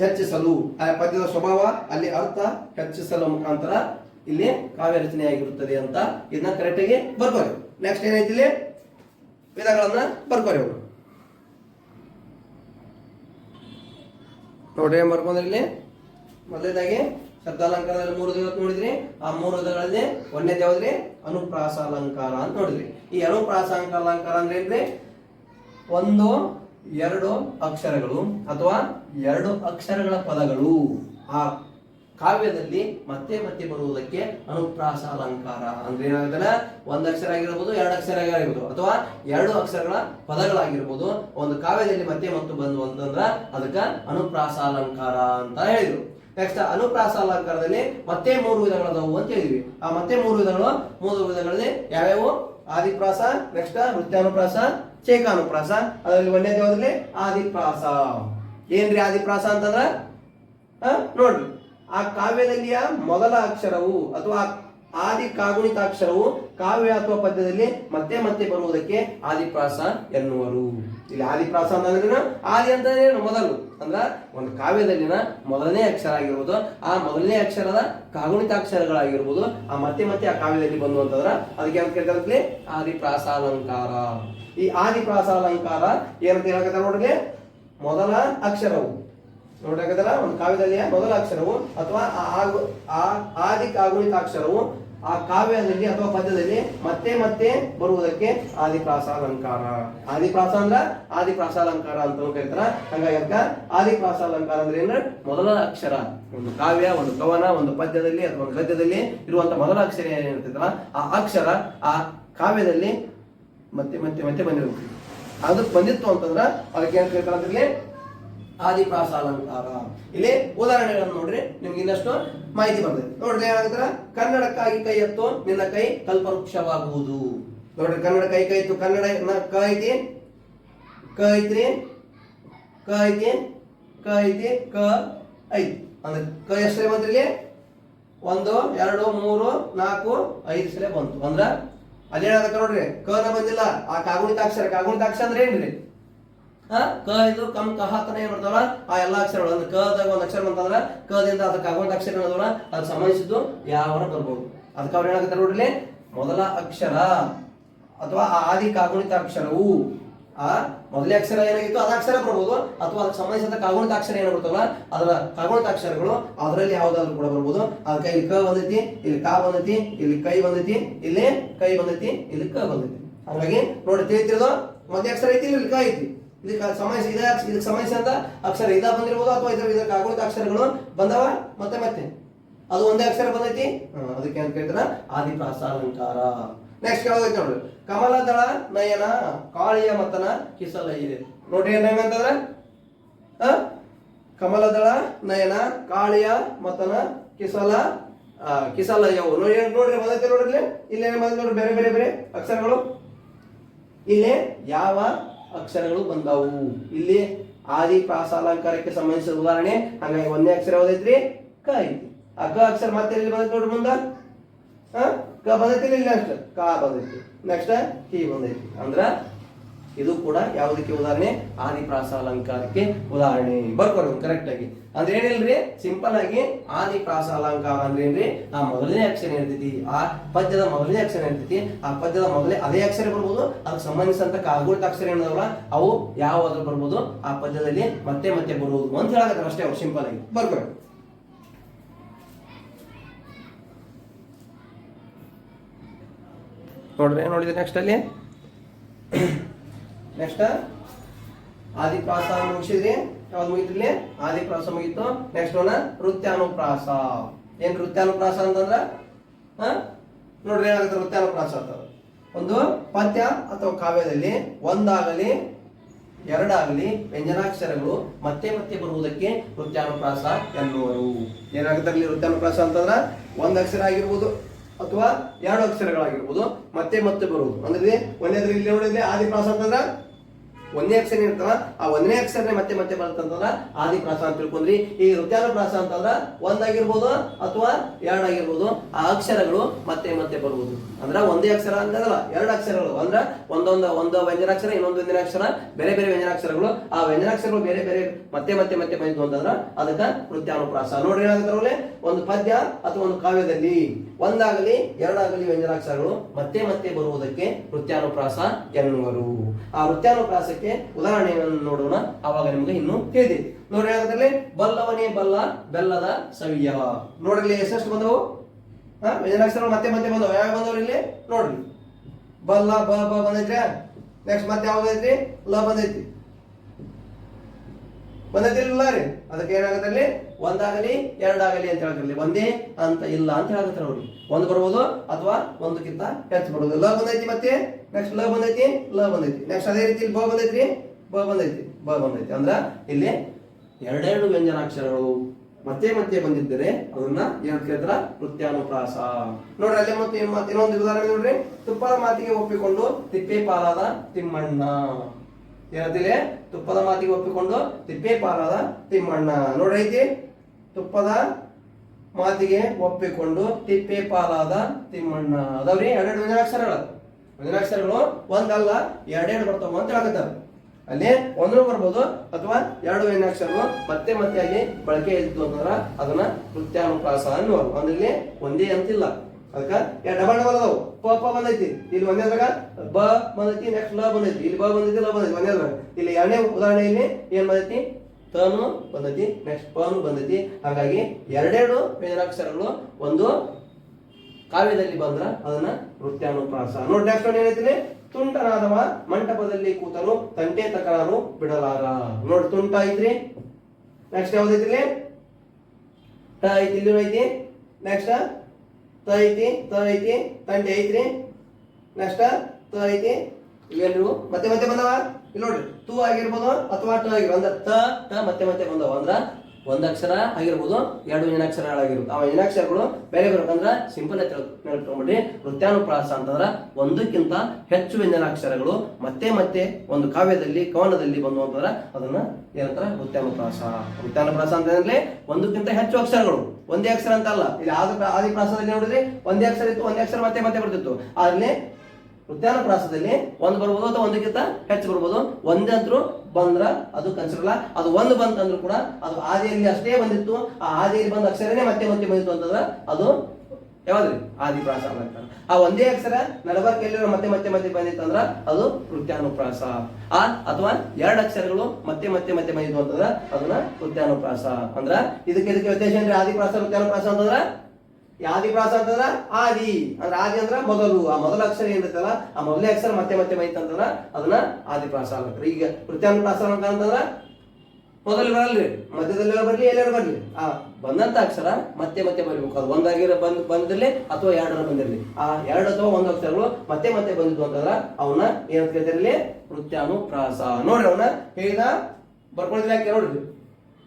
ಹೆಚ್ಚಿಸಲು, ಆ ಪದ್ಯದ ಸ್ವಭಾವ, ಅಲ್ಲಿ ಅರ್ಥ ಹೆಚ್ಚಿಸಲು ಮುಖಾಂತರ ಇಲ್ಲಿ ಕಾವ್ಯ ರಚನೆಯಾಗಿರುತ್ತದೆ ಅಂತ ಇದನ್ನ ಕರೆಕ್ಟಾಗಿ ಬರ್ಕೋರಿ. ನೆಕ್ಸ್ಟ್ ಏನೈತಿ ಇಲ್ಲಿ? ವಿಧಗಳನ್ನ ಬರ್ಕೋರಿ ಅವರು. ನೋಡ್ರಿ ಏನ್ ಬರ್ಕೊಂಡ್ರಿ ಇಲ್ಲಿ? ಮೊದಲನೇದಾಗಿ ಶಬ್ದಾಲಂಕಾರದಲ್ಲಿ ಮೂರು ದಿವಸ ನೋಡಿದ್ರಿ. ಆ ಮೂರು ವಿಧಗಳಲ್ಲಿ ಒಂದೇ ಯಾವ್ದ್ರಿ ಅನುಪ್ರಾಸ ಅಲಂಕಾರ ಅಂತ ನೋಡಿದ್ರಿ. ಈ ಅನುಪ್ರಾಸ ಅಲಂಕಾರ ಅಂದ್ರೆ ಏನ್ರಿ? ಒಂದು ಎರಡು ಅಕ್ಷರಗಳು ಅಥವಾ ಎರಡು ಅಕ್ಷರಗಳ ಪದಗಳು. ಆ ಕಾವ್ಯದಲ್ಲಿ ಮತ್ತೆ ಮತ್ತೆ ಬರುವುದಕ್ಕೆ ಅನುಪ್ರಾಸ ಅಲಂಕಾರ ಅಂದ್ರೆ ಏನಾಗುತ್ತೆ ಒಂದು ಅಕ್ಷರ ಆಗಿರ್ಬೋದು, ಎರಡು ಅಕ್ಷರ ಆಗಿರ್ಬೋದು ಅಥವಾ ಎರಡು ಅಕ್ಷರಗಳ ಪದಗಳಾಗಿರ್ಬೋದು. ಒಂದು ಕಾವ್ಯದಲ್ಲಿ ಮತ್ತೆ ಮತ್ತು ಬಂದು ಅಂತಂದ್ರ ಅದಕ್ಕೆ ಅನುಪ್ರಾಸ ಅಲಂಕಾರ ಅಂತ ಹೇಳಿದ್ರು. ನೆಕ್ಸ್ಟ್ ಅನುಪ್ರಾಸ ಅಲಂಕಾರದಲ್ಲಿ ಮತ್ತೆ ಮೂರು ವಿಧಗಳದಾವು ಅಂತ ಹೇಳಿದ್ವಿ. ಆ ಮತ್ತೆ ಮೂರು ವಿಧಗಳು, ಮೂರು ವಿಧಗಳಲ್ಲಿ ಯಾವ್ಯಾವು? ಆದಿಪ್ರಾಸ, ನೆಕ್ಸ್ಟ್ ನೃತ್ಯಾನುಪ್ರಾಸ ಚೇಕಾನುಪ್ರಾಸ, ಅದರಲ್ಲಿ ಒಂದೇದೇ ಯಾವ್ದ್ರಲ್ಲಿ? ಆದಿಪ್ರಾಸ. ಏನ್ರಿ ಆದಿಪ್ರಾಸ ಅಂತಂದ್ರ? ನೋಡ್ರಿ. ಆ ಕಾವ್ಯದಲ್ಲಿಯ ಮೊದಲ ಅಕ್ಷರವು ಅಥವಾ ಆದಿ ಕಾಗುಣಿತಾಕ್ಷರವು ಕಾವ್ಯ ಅಥವಾ ಪದ್ಯದಲ್ಲಿ ಮತ್ತೆ ಮತ್ತೆ ಬರುವುದಕ್ಕೆ ಆದಿಪ್ರಾಸ ಎನ್ನುವರು. ಇಲ್ಲಿ ಆದಿಪ್ರಾಸ ಅಂತಂದ್ರೆ ಆದಿ ಅಂತ ಏನು? ಮೊದಲು. ಅಂದ್ರ ಒಂದು ಕಾವ್ಯದಲ್ಲಿನ ಮೊದಲನೇ ಅಕ್ಷರ ಆಗಿರ್ಬೋದು, ಆ ಮೊದಲನೇ ಅಕ್ಷರದ ಕಾಗುಣಿತಾಕ್ಷರಗಳಾಗಿರ್ಬೋದು, ಆ ಮತ್ತೆ ಮತ್ತೆ ಆ ಕಾವ್ಯದಲ್ಲಿ ಬಂದು ಅಂತಂದ್ರ ಅದಕ್ಕೆ ಅಂತ ಆದಿಪ್ರಾಸ ಅಲಂಕಾರ ಈ ಆದಿಪ್ರಾಸ ಅಲಂಕಾರ ಏನಂತ ನೋಡ್ರಿ? ಮೊದಲ ಅಕ್ಷರವು. ನೋಡಕತ್ತಲ್ಲ ಒಂದು ಕಾವ್ಯದಲ್ಲಿ ಮೊದಲ ಅಕ್ಷರವು ಅಥವಾ ಆದಿ ಕಾಗುಣಿತ ಅಕ್ಷರವು ಆ ಕಾವ್ಯದಲ್ಲಿ ಅಥವಾ ಪದ್ಯದಲ್ಲಿ ಮತ್ತೆ ಮತ್ತೆ ಬರುವುದಕ್ಕೆ ಆದಿಪ್ರಾಸ ಅಲಂಕಾರ ಆದಿಪ್ರಾಸ ಅಂದ್ರ ಆದಿಪ್ರಾಸ ಅಲಂಕಾರ ಅಂತ ಕರೀತಾರ. ಹಂಗಾಗಿ ಆದಿ ಆದಿಪ್ರಾಸ ಅಲಂಕಾರ ಅಂದ್ರೆ ಏನ್ರ? ಮೊದಲ ಅಕ್ಷರ. ಒಂದು ಕಾವ್ಯ, ಒಂದು ಕವನ, ಒಂದು ಪದ್ಯದಲ್ಲಿ ಅಥವಾ ಗದ್ಯದಲ್ಲಿ ಇರುವಂತ ಮೊದಲ ಅಕ್ಷರ ಏನಿರ್ತೈತಲ್ಲ, ಆ ಅಕ್ಷರ ಆ ಕಾವ್ಯದಲ್ಲಿ ಮತ್ತೆ ಮತ್ತೆ ಮತ್ತೆ ಬಂದಿರುತ್ತೆ ಅದಕ್ಕೆ ಬಂದಿತ್ತು ಅಂತಂದ್ರೆ ಅದಕ್ಕೆ ಏನ್ ಇಲ್ಲಿ ಆದಿಪ್ರಾಸ ಅಲಂಕಾರ ಇಲ್ಲಿ ಉದಾಹರಣೆಗಳನ್ನು ನೋಡ್ರಿ, ನಿಮ್ಗೆ ಇನ್ನಷ್ಟು ಮಾಹಿತಿ ಬರ್ತದೆ. ನೋಡ್ರಿ ಏನಾಗುತ್ತಾರ ಕನ್ನಡಕ್ಕಾಗಿ ಕೈ ಎತ್ತು, ನಿನ್ನ ಕೈ ಕಲ್ಪವೃಕ್ಷವಾಗುವುದು. ನೋಡ್ರಿ, ಕನ್ನಡ ಕೈ ಕೈ ಇತ್ತು ಕನ್ನಡ ಕ ಐತಿ? ಕ ಐತ್ರಿ? ಕ ಐತಿ? ಕ ಅಂದ್ರೆ ಕ ಎಷ್ಟು ಬಂದ್ರಿ ಒಂದು, ಎರಡು, ಮೂರು, ನಾಲ್ಕು, ಐದು ಸಲ ಬಂತು. ಅಂದ್ರ ಅಲ್ಲಿ ಏನಾಗತ್ತ ನೋಡ್ರಿ? ಕ ನ ಬಂದಿಲ್ಲ. ಆ ಕಾಗುಣಿತಾಕ್ಷರ ಕಾಗುಣಿತಾಕ್ಷರ ಅಂದ್ರೆ ಏನ್ರಿ? ಆ, ಕ ಇದು ಕಮ್ ಕ ಏನ್ ಬರ್ತಾವಲ್ಲ ಆ ಎಲ್ಲಾ ಅಕ್ಷರಗಳು ಅಂದ್ರೆ ಕದಾಗ ಒಂದು ಅಕ್ಷರ ಬಂತಂದ್ರ ಕದಿಂದ ಅದಕ್ಕೆ ಕಾಗುಣಿತ ಅಕ್ಷರ ಏನದವಲ್ಲ ಅದಕ್ಕೆ ಸಂಬಂಧಿಸಿದ್ದು ಯಾವನ ಬರ್ಬೋದು. ಅದಕ್ಕೆ ಅವ್ರು ಏನಾಗುತ್ತೆ ನೋಡ್ರಿ ಮೊದಲ ಅಕ್ಷರ ಅಥವಾ ಆದಿ ಕಾಗುಣಿತ ಅಕ್ಷರವು. ಆ? ಮೊದಲೇ ಅಕ್ಷರ ಏನಾಗಿತ್ತು? ಅದ ಅಕ್ಷರ ಬರ್ಬೋದು. ಅಥವಾ ಅದಕ್ಕೆ ಸಂಬಂಧಿಸಿದ ಕಾಗುಣಿತ ಅಕ್ಷರ ಏನು ಬರ್ತವಲ್ಲ ಅದರ ಕಾಗುಣಿತ ಅಕ್ಷರಗಳು ಅದರಲ್ಲಿ ಯಾವ್ದಾದ್ರು ಕೂಡ ಬರ್ಬೋದು. ಅದಕ್ಕೆ ಇಲ್ಲಿ ಕ ಬಂದೈತಿ, ಇಲ್ಲಿ ಕಾ ಬಂದೈತಿ, ಇಲ್ಲಿ ಕೈ ಬಂದೈತಿ, ಇಲ್ಲಿ ಕೈ ಬಂದೈತಿ, ಇಲ್ಲಿ ಕ ಬಂದೈತಿ. ಹಾಗಾಗಿ ನೋಡಿ, ತಿಳಿತಿರೋದು ಮೊದಲೇ ಅಕ್ಷರ ಐತಿ, ಇಲ್ಲಿ ಕ ಐತಿ. ಇದಕ್ಕೆ ಸಮಯ ಇದ ಇದಕ್ಕೆ ಸಂಬಂಧಿಸಿದಂತ ಅಕ್ಷರ ಇದ ಬಂದಿರ್ಬೋದು, ಅಥವಾ ಇದ್ರ ಇದಕ್ಕೆ ಕಾಗುಣಿತ ಅಕ್ಷರಗಳು ಬಂದವ? ಮತ್ತೆ ಮತ್ತೆ. ಅದು ಒಂದೇ ಅಕ್ಷರ ಬಂದೈತಿ? ಅದಕ್ಕೆ ಅಂತ ಕೇಳ್ತಾರ? ಆದಿಪ್ರಾಸ ಅಲಂಕಾರ. ನೆಕ್ಸ್ಟ್ ಯಾವ್ದೈತಿ ನೋಡ್ರಿ ಕಮಲದಳ ನಯನ, ಕಾಳಿಯ ಮತನ ಕಿಸಲಯ್ಯ ನೋಡ್ರಿ ಏನ್ ಹೆಂಗಂತಂದ್ರ ಆ? ಕಮಲದಳ ನಯನ, ಕಾಳಿಯ ಮತನ, ಕಿಸಲ ಕಿಸಲಯ್ಯವು ನೋಡಿ ನೋಡ್ರಿ ಬಂದೈತಿ ನೋಡ್ರಿ ಇಲ್ಲಿ. ಏನ್ ಬಂದ ನೋಡ್ರಿ, ಬೇರೆ ಬೇರೆ ಬೇರೆ ಅಕ್ಷರಗಳು. ಇಲ್ಲಿ ಯಾವ ಅಕ್ಷರಗಳು ಬಂದವು? ಇಲ್ಲಿ ಆದಿ ಪ್ರಾಸಾಲಂಕಾರಕ್ಕೆ ಸಂಬಂಧಿಸಿದ ಉದಾಹರಣೆ. ಹಾಗಾಗಿ ಒಂದೇ ಅಕ್ಷರ ಯಾವ್ದೈತ್ರಿ? ಕ ಐತಿ. ಆ ಅಕ್ಷರ ಮತ್ತೆ ಎಲ್ಲಿ ಬಂದೈತಿ ನೋಡ್ರಿ ಮುಂದ? ಕ ಬಂದೈತಿ ಇಲ್ಲಿ ನೆಕ್ಸ್ಟ್ ಕ ಬಂದೈತಿ ನೆಕ್ಸ್ಟ್ ಕಿ ಬಂದೈತಿ ಅಂದ್ರ ಇದು ಕೂಡ ಯಾವುದಕ್ಕೆ ಉದಾಹರಣೆ? ಆದಿಪ್ರಾಸ ಅಲಂಕಾರಕ್ಕೆ ಉದಾಹರಣೆ ಬರ್ಕೊಡು ಕರೆಕ್ಟ್ ಆಗಿ. ಅಂದ್ರೆ ಏನಿಲ್ರಿ? ಸಿಂಪಲ್ ಆಗಿ ಆದಿಪ್ರಾಸ ಅಲಂಕಾರ ಅಂದ್ರೆ ಏನ್ರಿ? ಆ ಮೊದಲನೇ ಅಕ್ಷರ ಇರ್ತೈತಿ ಆ ಪದ್ಯದ ಮೊದಲನೇ ಅಕ್ಷರ ಇರ್ತೈತಿ ಆ ಪದ್ಯದ ಮೊದಲೇ ಅದೇ ಅಕ್ಷರ ಬರ್ಬೋದು. ಅದಕ್ಕೆ ಸಂಬಂಧಿಸಿದಂತ ಕಾಗುಣಿತ ಅಕ್ಷರ ಏನದವಲ್ಲ, ಅವು ಯಾವಾದ್ರೂ ಬರ್ಬೋದು. ಆ ಪದ್ಯದಲ್ಲಿ ಮತ್ತೆ ಮತ್ತೆ ಬರುವುದು ಅಂತ ಹೇಳಕತ್ತಾರ ಅಷ್ಟೇ ಅವ್ರು ಸಿಂಪಲ್ ಆಗಿ. ಬರ್ಕೊಡು ನೋಡ್ರಿ ನೋಡಿದ್ರೆ ನೆಕ್ಸ್ಟ್ ಅಲ್ಲಿ? ನೆಕ್ಸ್ಟ್ ಆದಿಪ್ರಾಸ ಮುಗಿಸಿದ್ರಿ? ಯಾವ್ದು ಮುಗಿತ್ರಿ? ಆದಿಪ್ರಾಸ ಮುಗಿತು. ನೆಕ್ಸ್ಟ್ ಒನ್ ನೃತ್ಯಾನುಪ್ರಾಸ ಏನ್ ನೃತ್ಯಾನುಪ್ರಾಸ ಅಂತಂದ್ರ? ನೋಡ್ರಿ ಏನಾಗುತ್ತೆ ನೃತ್ಯಾನುಪ್ರಾಸ ಅಂತ. ಒಂದು ಪದ್ಯ ಅಥವಾ ಕಾವ್ಯದಲ್ಲಿ ಒಂದಾಗಲಿ, ಎರಡಾಗಲಿ ವ್ಯಂಜನಾಕ್ಷರಗಳು ಮತ್ತೆ ಮತ್ತೆ ಬರುವುದಕ್ಕೆ ನೃತ್ಯಾನುಪ್ರಾಸ ಎನ್ನುವರು. ಏನಾಗುತ್ತೆ ಅಲ್ಲಿ ವೃತ್ತಾನುಪ್ರಾಸ ಅಂತಂದ್ರ? ಒಂದ್ ಅಕ್ಷರ ಆಗಿರ್ಬೋದು. ಅಥವಾ ಎರಡು ಅಕ್ಷರಗಳಾಗಿರ್ಬೋದು ಮತ್ತೆ ಮತ್ತೆ ಬರುವುದು. ಅಂದ್ರೆ ಒಂದೇದ್ರ ಇಲ್ಲಿ ನೋಡಿದ್ರೆ ಅಂತಂದ್ರೆ ಅಂತಂದ್ರ ಒಂದೇ ಅಕ್ಷರ ಇರ್ತವ ಆ ಒಂದನೇ ಅಕ್ಷರನೇ ಮತ್ತೆ ಮತ್ತೆ ಬರ್ತಂತಂದ್ರ ಆದಿಪ್ರಾಸ ಅಂತ ತಿಳ್ಕೊಂಡ್ರಿ. ಈ ವೃತ್ತಾನುಪ್ರಾಸ ಅಂತಂದ್ರ ಒಂದಾಗಿರ್ಬೋದು ಅಥವಾ ಎರಡಾಗಿರ್ಬೋದು. ಆ ಅಕ್ಷರಗಳು ಮತ್ತೆ ಮತ್ತೆ ಬರ್ಬೋದು. ಅಂದ್ರ ಒಂದೇ ಅಕ್ಷರ ಅಂತದಲ್ಲ ಎರಡು ಅಕ್ಷರಗಳು. ಅಂದ್ರ ಒಂದೊಂದು, ಒಂದು ವ್ಯಂಜನಾಕ್ಷರ, ಇನ್ನೊಂದು ವ್ಯಂಜನಾಕ್ಷರ, ಬೇರೆ ಬೇರೆ ವ್ಯಂಜನಾಕ್ಷರಗಳು. ಆ ವ್ಯಂಜನಾಕ್ಷರಗಳು ಬೇರೆ ಬೇರೆ ಮತ್ತೆ ಮತ್ತೆ ಮತ್ತೆ ಬಂತು ಅಂತಂದ್ರ ಅದಕ್ಕ ವೃತ್ತಾನುಪ್ರಾಸ ನೋಡ್ರಿ ಏನಾಗುತ್ತೆ ಒಂದು ಪದ್ಯ ಅಥವಾ ಒಂದು ಕಾವ್ಯದಲ್ಲಿ ಒಂದಾಗಲಿ, ಎರಡಾಗಲಿ ವ್ಯಂಜನಾಕ್ಷರಗಳು ಮತ್ತೆ ಮತ್ತೆ ಬರುವುದಕ್ಕೆ ವೃತ್ತಾನುಪ್ರಾಸ ಎನ್ನುವರು. ಆ ವೃತ್ತಾನುಪ್ರಾಸಕ್ಕೆ ಉದಾಹರಣೆಯನ್ನು ನೋಡೋಣ. ಆವಾಗ ನಿಮ್ಗೆ ಇನ್ನು ತಿಳಿದಿದೆ. ನೋಡ್ರಿ ಅದರಲ್ಲಿ ಬಲ್ಲವನೇ ಬಲ್ಲ, ಬೆಲ್ಲದ ಸವಿಯ. ನೋಡ್ರಿ ಎಷ್ಟೆಷ್ಟು ಬಂದವು? ವ್ಯಂಜನಾಕ್ಷರಗಳು ಮತ್ತೆ ಮತ್ತೆ ಬಂದವು. ಯಾವ ಬಂದವ್ರಿ ಇಲ್ಲಿ? ನೋಡ್ರಿ. ಬಲ್ಲ, ಬ ಬ ಬಂದೈತ್ರಿ. ನೆಕ್ಸ್ಟ್ ಮತ್ತೆ ಯಾವ ಐತ್ರಿ ಲ ಬಂದೈತಿ. ಬಂದೈತಿಲ್ಲ ರೀ ಅದಕ್ಕೆ ಏನಾಗುತ್ತೆ ಅಲ್ಲಿ? ಒಂದಾಗಲಿ, ಎರಡಾಗಲಿ ಅಂತ ಹೇಳ್ತಿರ್ಲಿ. ಒಂದೇ ಅಂತ ಇಲ್ಲ ಅಂತ ಹೇಳ್ತಾರೆ ನೋಡಿ ಒಂದು ಬರ್ಬೋದು ಅಥವಾ ಒಂದಕ್ಕಿಂತ ಹೆಚ್ಚು ಬರ್ಬೋದು. ಲ ಬಂದೈತಿ ಮತ್ತೆ? ನೆಕ್ಸ್ಟ್ ಲ ಬಂದೈತಿ? ಲ ಬಂದೈತಿ. ನೆಕ್ಸ್ಟ್ ಅದೇ ರೀತಿ ಬ ಬಂದೈತಿ ಬ ಬಂದೈತಿ. ಬ ಬಂದೈತಿ. ಅಂದ್ರ ಇಲ್ಲಿ ಎರಡೆರಡು ವ್ಯಂಜನಾಕ್ಷರಗಳು ಮತ್ತೆ ಮತ್ತೆ ಬಂದಿದ್ದರೆ ಅದನ್ನ ಏನಂತ ಕೇಳ್ತಾರ? ನೃತ್ಯಾನುಪ್ರಾಸ ನೋಡ್ರಿ, ಅಲ್ಲಿ ಮತ್ತೆ ಇನ್ನೊಂದು ಉದಾಹರಣೆ ನೋಡ್ರಿ. ತುಪ್ಪದ ಮಾತಿಗೆ ಒಪ್ಪಿಕೊಂಡು ತಿಪ್ಪೆ ಪಾಲಾದ ತಿಮ್ಮಣ್ಣ. ಏನಂತಿಲ್ಲ ತುಪ್ಪದ ಮಾತಿಗೆ ಒಪ್ಪಿಕೊಂಡು ತಿಪ್ಪೆ ಪಾಲಾದ ತಿಮ್ಮಣ್ಣ. ನೋಡೈತಿ ತುಪ್ಪದ ಮಾತಿಗೆ ಒಪ್ಪಿಕೊಂಡು ತಿಪ್ಪೆ ಪಾಲಾದ ತಿಮ್ಮಣ್ಣ. ಅದಾವ್ರಿ? ಎರಡೆರಡು ವ್ಯಂಜನಾಕ್ಷರಗಳು ವ್ಯಂಜನಾಕ್ಷರಗಳು ಒಂದಲ್ಲ, ಎರಡೆರಡು ಬರ್ತಾವ ಅಂತ ಹೇಳಕತ್ತಾರ. ಅಲ್ಲಿ ಒಂದು ಬರ್ಬೋದು ಅಥವಾ ಎರಡು ವ್ಯಂಜನಾಕ್ಷರಗಳು ಮತ್ತೆ ಮತ್ತೆ ಆಗಿ ಬಳಕೆ ಇತ್ತು ಅಂತಂದ್ರ ಅದನ್ನ ಕೃತ್ಯಾನುಪ್ರಾಸ ಅನ್ನುವರು ಅಂದ್ರೆ ಒಂದೇ ಅಂತಿಲ್ಲ. ಅದಕ್ಕ ಡಬಲ್ ಡಬಲ್ ಅದಾವು. ಪ ಪ ಬಂದೈತಿ. ಇಲ್ಲಿ ಒಂದೇದ್ರಾಗ ಬ ಬಂದೈತಿ ನೆಕ್ಸ್ಟ್ ಲ ಬಂದೈತಿ. ಇಲ್ಲಿ ಬ ಬಂದೈತಿ, ಲ ಬಂದೈತಿ ಒಂದೇದ್ರಾಗ ಇಲ್ಲಿ ಎರಡನೇ ಉದಾಹರಣೆ ಇಲ್ಲಿ ಏನ್ ಬಂದೈತಿ? ತನು ಬಂದೈತಿ ನೆಕ್ಸ್ಟ್ ಪನು ಬಂದೈತಿ. ಹಾಗಾಗಿ ಎರಡೆರಡು ವ್ಯಂಜನಾಕ್ಷರಗಳು ಒಂದು ಕಾವ್ಯದಲ್ಲಿ ಬಂದ್ರ ಅದನ್ನ ನೃತ್ಯಾನುಪ್ರಾಸ. ನೋಡಿ ನೆಕ್ಸ್ಟ್ ಏನೈತಿ ತುಂಟನಾದವ ಮಂಟಪದಲ್ಲಿ ಕೂತನು, ತಂಟೆ ತಕರಾರು ಬಿಡಲಾರ. ನೋಡಿ ತುಂಟ ಐತ್ರಿ. ನೆಕ್ಸ್ಟ್ ಯಾವ್ದೈತಿ ಟ ಐತಿ ಇಲ್ಲಿ ಐತಿ. ನೆಕ್ಸ್ಟ್ ತ ಐತಿ ತ ಐತಿ ತಂಟೆ ಐತ್ರಿ. ನೆಕ್ಸ್ಟ್ ತ ಐತಿ ಇವೆಲ್ಲರೂ ಮತ್ತೆ ಮತ್ತೆ ಬಂದವ? ಇಲ್ಲಿ ನೋಡ್ರಿ, ತೂ ಆಗಿರ್ಬೋದು ಅಥವಾ ಟ ಆಗಿರ್ಬೋದು. ಅಂದ್ರೆ ತ, ಟ, ಮತ್ತೆ ಮತ್ತೆ ಬಂದವ. ಅಂದ್ರ ಒಂದ್ ಅಕ್ಷರ ಆಗಿರ್ಬೋದು, ಎರಡು ಏನಾಕ್ಷರಗಳಾಗಿರ್ಬೋದು ಆ ಏನಾಕ್ಷರಗಳು ಬೇರೆ ಬರ್ಬೇಕಂದ್ರ ಸಿಂಪಲ್ ತಿಳ್ಕೊಂಡ್ಬಿಡ್ರಿ ವೃತ್ತಾನುಪ್ರಾಸ ಅಂತಂದ್ರೆ ಒಂದಕ್ಕಿಂತ ಹೆಚ್ಚು ವ್ಯಂಜನಾಕ್ಷರಗಳು ಮತ್ತೆ ಮತ್ತೆ ಒಂದು ಕಾವ್ಯದಲ್ಲಿ, ಕವನದಲ್ಲಿ ಬಂದು ಅಂತಂದ್ರೆ ಅದನ್ನ ಏನಂತಾರ? ವೃತ್ತಾನುಪ್ರಾಸ. ವೃತ್ತಾನುಪ್ರಾಸ ಅಂತಂದ್ರೆ ಒಂದಕ್ಕಿಂತ ಹೆಚ್ಚು ಅಕ್ಷರಗಳು. ಒಂದೇ ಅಕ್ಷರ ಅಂತ ಅಲ್ಲ ಇಲ್ಲಿ ಆದಿ ಆದಿ ಪ್ರಾಸದಲ್ಲಿ ನೋಡಿದ್ರೆ ಒಂದೇ ಅಕ್ಷರ ಇತ್ತು, ಒಂದೇ ಅಕ್ಷರ ಮತ್ತೆ ಮತ್ತೆ ಬರ್ತಿತ್ತು. ಆದ್ರೆ ಉದ್ಯಾನಪ್ರಾಸದಲ್ಲಿ ಒಂದು ಬರ್ಬೋದು ಅಥವಾ ಒಂದಕ್ಕಿಂತ ಹೆಚ್ಚು ಬರ್ಬೋದು. ಒಂದೇ ಅಂತರೂ ಬಂದ್ರ ಅದು ಕನ್ಸಿಡರ್ಲ ಅದು ಒಂದು ಬಂತಂದ್ರೂ ಕೂಡ ಅದು ಆದಿಯಲ್ಲಿ ಅಷ್ಟೇ ಬಂದಿತ್ತು. ಆ ಆದಿಯಲ್ಲಿ ಬಂದ ಅಕ್ಷರನೇ ಮತ್ತೆ ಮತ್ತೆ ಬಂದಿತ್ತು ಅಂತಂದ್ರೆ ಅದು ಯಾವ್ದ್ರಿ? ಆದಿಪ್ರಾಸ ಅಂತ ಆ ಒಂದೇ ಅಕ್ಷರ ನಡಬರ್ಕ ಎಲ್ಲಿರೋ ಮತ್ತೆ ಮತ್ತೆ ಮತ್ತೆ ಬಂದಿತ್ತು ಅಂದ್ರ ಅದು ಕೃತ್ಯಾನುಪ್ರಾಸ. ಆ ಅಥವಾ ಎರಡು ಅಕ್ಷರಗಳು ಮತ್ತೆ ಮತ್ತೆ ಮತ್ತೆ ಬಂದಿತ್ತು ಅಂತಂದ್ರ ಅದನ್ನ ಕೃತ್ಯಾನುಪ್ರಾಸ ಅಂದ್ರ. ಇದಕ್ಕೆ ಇದಕ್ಕೆ ವ್ಯತ್ಯಾಸ ಏನ್ರಿ? ಆದಿಪ್ರಾಸ ಕೃತ್ಯಾನುಪ್ರಾಸ ಅಂತಂದ್ರ ಈ ಆದಿಪ್ರಾಸ ಅಂತಂದ್ರ ಆದಿ. ಅಂದ್ರೆ ಆದಿ ಅಂದ್ರ ಮೊದಲು. ಆ ಮೊದಲ ಅಕ್ಷರ ಏನಿರ್ತಲ್ಲ ಆ ಮೊದಲೇ ಅಕ್ಷರ ಮತ್ತೆ ಮತ್ತೆ ಬಂದಿತ್ತು ಅಂತಂದ್ರ ಅದನ್ನ ಆದಿಪ್ರಾಸ ಆಗತ್ತೆ ಈಗ ವೃತ್ತಾನುಪ್ರಾಸ ಅಂತಂದ್ರ ಮೊದಲು ಬರಲ್ರಿ ಮಧ್ಯದಲ್ಲಿ ಬರ್ಲಿ ಎಲ್ಲರೂ ಬರ್ಲಿ. ಆ ಬಂದಂತ ಅಕ್ಷರ ಮತ್ತೆ ಮತ್ತೆ ಬರಬೇಕು. ಅದು ಒಂದಾಗಿರ ಬಂದ್ ಬಂದಿರ್ಲಿ ಅಥವಾ ಎರಡರ ಬಂದಿರಲಿ. ಆ ಎರಡು ಅಥವಾ ಒಂದು ಅಕ್ಷರಗಳು ಮತ್ತೆ ಮತ್ತೆ ಬಂದಿದ್ವು ಅಂತಂದ್ರ ಅವನ್ನ ಏನಂತ ಕೇಳ್ತಿರ್ಲಿ ವೃತ್ತಾನುಪ್ರಾಸ ನೋಡ್ರಿ ಅವನ್ನ ಹೇಳಿದ ಬರ್ಕೊಂಡಿದ್ರೆ ಯಾಕೆ ನೋಡ್ರಿ?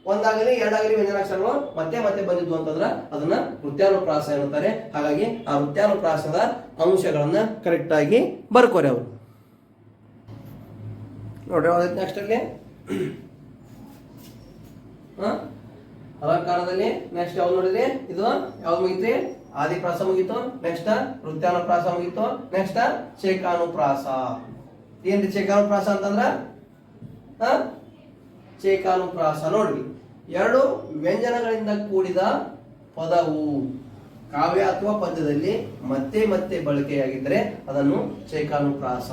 ಒಂದಾಗಲಿ, ಎರಡಾಗಲಿ ವ್ಯಂಜನಾಕ್ಷರಗಳು ಮತ್ತೆ ಮತ್ತೆ ಬಂದಿದ್ವು ಅಂತಂದ್ರೆ ಅದನ್ನ ವೃತ್ತಾನುಪ್ರಾಸ ಎನ್ನುತ್ತಾರೆ. ಹಾಗಾಗಿ ಆ ವೃತ್ತಾನುಪ್ರಾಸದ ಅಂಶಗಳನ್ನ ಕರೆಕ್ಟ್ ಆಗಿ ಬರ್ಕೋರಿ ಅವರು. ನೋಡ್ರಿ ನೆಕ್ಸ್ಟ್ ಅಲ್ಲಿ? ಅಲಂಕಾರದಲ್ಲಿ ನೆಕ್ಸ್ಟ್ ಯಾವ್ದು ನೋಡಿದ್ರಿ? ಇದು ಯಾವ್ದು ಮುಗಿತ್ರಿ? ಆದಿಪ್ರಾಸ ಮುಗಿತು ನೆಕ್ಸ್ಟ್ ವೃತ್ತಾನುಪ್ರಾಸ ಮುಗಿತು ನೆಕ್ಸ್ಟ್ ಚೇಕಾನುಪ್ರಾಸ ಏನ್ರಿ ಚೇಕಾನುಪ್ರಾಸ ಅಂತಂದ್ರ? ಚೇಕಾನುಪ್ರಾಸ ನೋಡ್ರಿ ಎರಡು ವ್ಯಂಜನಗಳಿಂದ ಕೂಡಿದ ಪದವು ಕಾವ್ಯ ಅಥವಾ ಪದ್ಯದಲ್ಲಿ ಮತ್ತೆ ಮತ್ತೆ ಬಳಕೆಯಾಗಿದ್ದರೆ ಅದನ್ನು ಚೇಕಾನುಪ್ರಾಸ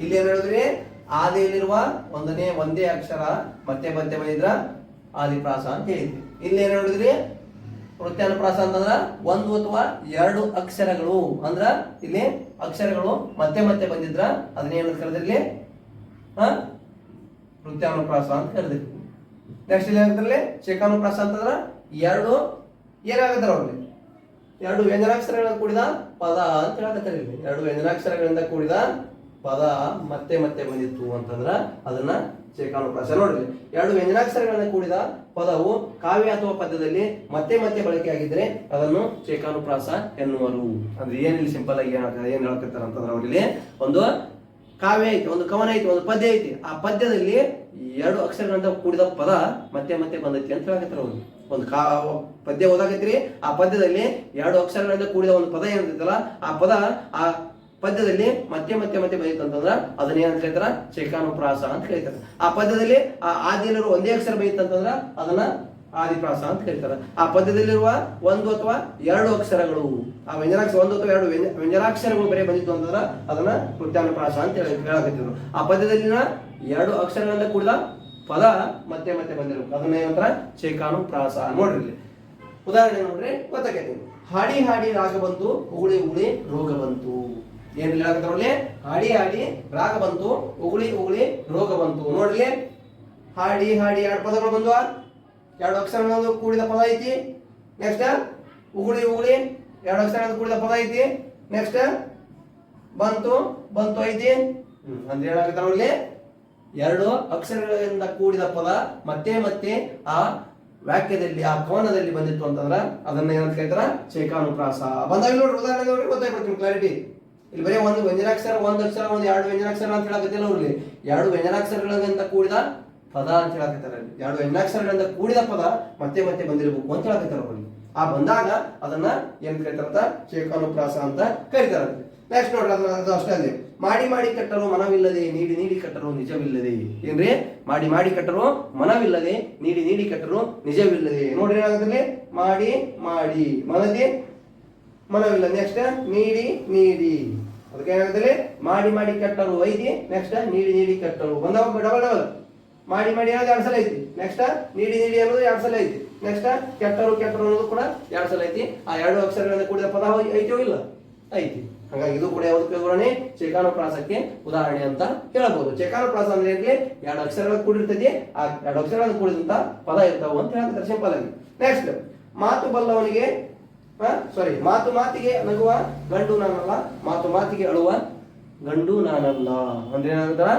ಇಲ್ಲಿ ಏನ್ ಹೇಳಿದ್ರೆ, ಆದಿಯಲ್ಲಿರುವ ಒಂದನೇ ಒಂದೇ ಅಕ್ಷರ ಮತ್ತೆ ಮತ್ತೆ ಬಂದಿದ್ರ ಆದಿಪ್ರಾಸ ಅಂತ ಹೇಳಿದ್ವಿ. ಇಲ್ಲಿ ಏನ್ ಹೇಳಿದ್ರಿ ವೃತ್ತಾನುಪ್ರಾಸ ಅಂತಂದ್ರ ಒಂದು ಅಥವಾ ಎರಡು ಅಕ್ಷರಗಳು. ಅಂದ್ರ ಇಲ್ಲಿ ಅಕ್ಷರಗಳು ಮತ್ತೆ ಮತ್ತೆ ಬಂದಿದ್ರ, ಅದನ್ನೇನು ಕರೆದಿರ್ಲಿ? ಹಾ? ವೃತ್ತಾನುಪ್ರಾಸ ಅಂತ ಕರೆದಿರ್ತೀವಿ ನೆಕ್ಸ್ಟ್ ಇಲ್ಲಿ ಏನಾಗ್ತಿರಲಿ ಚೇಕಾನುಪ್ರಾಸ ಅಂತಂದ್ರ ಎರಡು ಏನಾಗತ್ತಾರ ಅವ್ರಲ್ಲಿ ಎರಡು ವ್ಯಂಜನಾಕ್ಷರಗಳಿಂದ ಕೂಡಿದ ಪದ ಅಂತ ಹೇಳಕತ್ತಾರ ಇಲ್ಲಿ ಎರಡು ವ್ಯಂಜನಾಕ್ಷರಗಳಿಂದ ಕೂಡಿದ ಪದ ಮತ್ತೆ ಮತ್ತೆ ಬಂದಿತ್ತು ಅಂತಂದ್ರ ಅದನ್ನ ಚೇಕಾನುಪ್ರಾಸ ನೋಡ್ರಿ ಎರಡು ವ್ಯಂಜನಾಕ್ಷರಗಳಿಂದ ಕೂಡಿದ ಪದವು ಕಾವ್ಯ ಅಥವಾ ಪದ್ಯದಲ್ಲಿ ಮತ್ತೆ ಮತ್ತೆ ಬಳಕೆಯಾಗಿದ್ರೆ ಅದನ್ನು ಚೇಕಾನುಪ್ರಾಸ ಎನ್ನುವರು. ಅಂದ್ರೆ ಏನಿಲ್ಲ ಸಿಂಪಲ್ ಆಗಿ ಏನ್ ಏನ್ ಅಂತಂದ್ರೆ ಅವ್ರಲ್ಲಿ ಒಂದು ಕಾವ್ಯ ಐತಿ, ಒಂದು ಕವನ ಐತಿ, ಒಂದು ಪದ್ಯ ಐತಿ. ಆ ಪದ್ಯದಲ್ಲಿ ಎರಡು ಅಕ್ಷರಗಳಿಂದ ಕೂಡಿದ ಪದ ಮತ್ತೆ ಮತ್ತೆ ಬಂದೈತಿ ಅಂತ ಹೇಳಕತ್ತಾರ ಅವ್ರು. ಒಂದು ಕಾ, ಪದ್ಯ ಓದಾಕತ್ರಿ ಆ ಪದ್ಯದಲ್ಲಿ ಎರಡು ಅಕ್ಷರಗಳಿಂದ ಕೂಡಿದ ಒಂದು ಪದ ಏನಿರ್ತೈತಲ್ಲ ಆ ಪದ ಆ ಪದ್ಯದಲ್ಲಿ ಮತ್ತೆ ಮತ್ತೆ ಮತ್ತೆ ಬಂದಿತ್ತು ಅಂತಂದ್ರ ಅದನ್ನ ಏನಂತ ಹೇಳ್ತಾರ? ಚೇಕಾನುಪ್ರಾಸ ಅಂತ ಹೇಳ್ತಾರೆ. ಆ ಪದ್ಯದಲ್ಲಿ ಆ ಆದಿನರು ಒಂದೇ ಅಕ್ಷರ ಬೈತಂತಂದ್ರ ಅದನ್ನ ಆದಿಪ್ರಾಸ ಅಂತ ಹೇಳ್ತಾರೆ ಆ ಪದ್ಯದಲ್ಲಿರುವ ಒಂದು ಅಥವಾ ಎರಡು ಅಕ್ಷರಗಳು, ಆ ವ್ಯಂಜನಾಕ್ಷ ಒಂದು ಅಥವಾ ಎರಡು ವ್ಯಂಜ- ವ್ಯಂಜನಾಕ್ಷರಗಳು ಬರೀ ಬಂದಿತ್ತು ಅಂತಂದ್ರ ಅದನ್ನ ಕೃತ್ಯಾನುಪ್ರಾಸ ಅಂತ ಹೇಳಿ ಹೇಳಕತ್ತಿದ್ರು. ಆ ಪದ್ಯದಲ್ಲಿನ ಎರಡು ಅಕ್ಷರಗಳಿಂದ ಕೂಡಿದ ಪದ ಮತ್ತೆ ಮತ್ತೆ ಬಂದಿರಬೇಕು. ಅದನ್ನ ಏನಂತರ? ಚೇಕಾನು ಪ್ರಾಸ ನೋಡ್ರಿ. ಉದಾಹರಣೆ ನೋಡ್ರಿ, ಗೊತ್ತಾಗೈತಿ. ಹಾಡಿ ಹಾಡಿ ರಾಗ ಬಂತು, ಉಗುಳಿ ಉಗುಳಿ ರೋಗ ಬಂತು. ಏನ್ ಹೇಳಿ ಹಾಡಿ ಹಾಡಿ ರಾಗ ಬಂತು, ಉಗುಳಿ ಉಗುಳಿ ರೋಗ ಬಂತು. ನೋಡ್ರಿ. ಹಾಡಿ ಹಾಡಿ ಎರಡು ಪದಗಳು ಬಂದ್ವ? ಎರಡು ಅಕ್ಷರಗಳು ಕೂಡಿದ ಪದ ಐತಿ. ನೆಕ್ಸ್ಟ್ ಉಗುಳಿ ಉಗುಳಿ. ಎರಡು ಅಕ್ಷರಗಳು ಕೂಡಿದ ಪದ ಐತಿ. ನೆಕ್ಸ್ಟ್ ಬಂತು ಬಂತು ಐತಿ. ಅಂದ್ರೆ ಏನಾಗುತ್ತೆ ನೋಡ್ಲಿ. ಎರಡು ಅಕ್ಷರಗಳಿಂದ ಕೂಡಿದ ಪದ ಮತ್ತೆ ಮತ್ತೆ ಆ ವಾಕ್ಯದಲ್ಲಿ, ಆ ಕವನದಲ್ಲಿ ಬಂದಿತ್ತು ಅಂತಂದ್ರ ಅದನ್ನ ಏನಂತ ಕರೀತಾರ ಚೇಕಾನುಪ್ರಾಸ. ಬಂದಾಗ ನೋಡ್ರಿ ಉದಾಹರಣೆ ನೋಡ್ರಿ ಗೊತ್ತಾಗ್ಬಿಡ್ತೀನಿ ಕ್ಲಾರಿಟಿ ಇಲ್ಲಿ ಬರೀ ಒಂದು ವ್ಯಂಜನಾಕ್ಷರ, ಒಂದು ಅಕ್ಷರ, ಒಂದು ಎರಡು ವ್ಯಂಜನಾಕ್ಷರ ಅಂತ ಹೇಳಕತ್ತಿಲ್ಲ ನೋಡ್ಲಿ. ಎರಡು ವ್ಯಂಜನಾಕ್ಷರಗಳಿಂದ ಕೂಡಿದ ಪದ ಅಂತ ಹೇಳಕತ್ತಾರ. ಎರಡು ಎಣ್ಣಾಕ್ಷರಗಳಿಂದ ಕೂಡಿದ ಪದ ಮತ್ತೆ ಮತ್ತೆ ಬಂದಿರಬೇಕು ಅಂತ ಹೇಳಕತ್ತಾರ ಅವ್ರಿಗೆ ಆ ಬಂದಾಗ ಅದನ್ನ ಏನ್ ಕರೀತಾರಂತ ಚೇಕಾನುಪ್ರಾಸ ಅಂತ ಕರೀತಾರಂತೆ ನೆಕ್ಸ್ಟ್ ನೋಡ್ರಿ ಅಷ್ಟೇ ಅಲ್ಲಿ. ಮಾಡಿ ಮಾಡಿ ಕಟ್ಟರು ಮನವಿಲ್ಲದೆ, ನೀಡಿ ನೀಡಿ ಕಟ್ಟರು ನಿಜವಿಲ್ಲದೆ. ಏನ್ರಿ? ಮಾಡಿ ಮಾಡಿ ಕಟ್ಟರು ಮನವಿಲ್ಲದೆ, ನೀಡಿ ನೀಡಿ ಕಟ್ಟರು ನಿಜವಿಲ್ಲದೆ. ನೋಡ್ರಿ ಏನಾಗುತ್ತೆ ಮಾಡಿ ಮಾಡಿ. ಮನದಿ? ಮನವಿಲ್ಲ. ನೆಕ್ಸ್ಟ್ ನೀಡಿ ನೀಡಿ. ಅದಕ್ಕೆ ಏನಾಗುತ್ತೆ ಮಾಡಿ ಮಾಡಿ ಕಟ್ಟರು ಐತಿ ನೆಕ್ಸ್ಟ್ ನೀಡಿ ನೀಡಿ ಕಟ್ಟರು ಬಂದವ? Double double. ಮಾಡಿ ಮಾಡಿ ಅನ್ನೋದು ಎರಡು ಸಲ ಐತಿ. ನೆಕ್ಸ್ಟ್ ನೀಡಿ ನೀಡಿ ಅನ್ನೋದು ಎರಡು ಸಲ ಐತಿ. ನೆಕ್ಸ್ಟ್ ಕೆಟ್ಟರು ಕೆಟ್ಟರು ಅನ್ನೋದು ಕೂಡ ಎರಡು ಸಲ ಐತಿ. ಆ ಎರಡು ಅಕ್ಷರಗಳಿಂದ ಕೂಡಿದ ಪದ ಐತಿಯೋ ಇಲ್ಲ? ಐತಿ. ಹಾಗಾಗಿ ಇದು ಕೂಡ ಯಾವ್ದಕ್ಕೆ ಚೇಕಾನು ಪ್ರಾಸಕ್ಕೆ ಉದಾಹರಣೆ ಅಂತ ಹೇಳಬಹುದು ಚೇಕಾನು ಪ್ರಾಸ ಅಂದ್ರೆ ಎರಡು ಅಕ್ಷರಗಳು ಕೂಡಿರ್ತದೆ ಆ ಎರಡು ಅಕ್ಷರಗಳನ್ನು ಕೂಡಿದಂತ ಪದ ಇರ್ತಾವ ಅಂತ ಹೇಳ್ತಾರೆ ಸಿಂಪಲ್ ಆಗಿ. ನೆಕ್ಸ್ಟ್ ಮಾತು ಬಲ್ಲವನಿಗೆ ಸಾರಿ ಮಾತು ಮಾತಿಗೆ ನಗುವ ಗಂಡು ನಾನಲ್ಲ, ಮಾತು ಮಾತಿಗೆ ಅಳುವ ಗಂಡು ನಾನಲ್ಲ. ಅಂದ್ರೆ ಏನಂತಾರ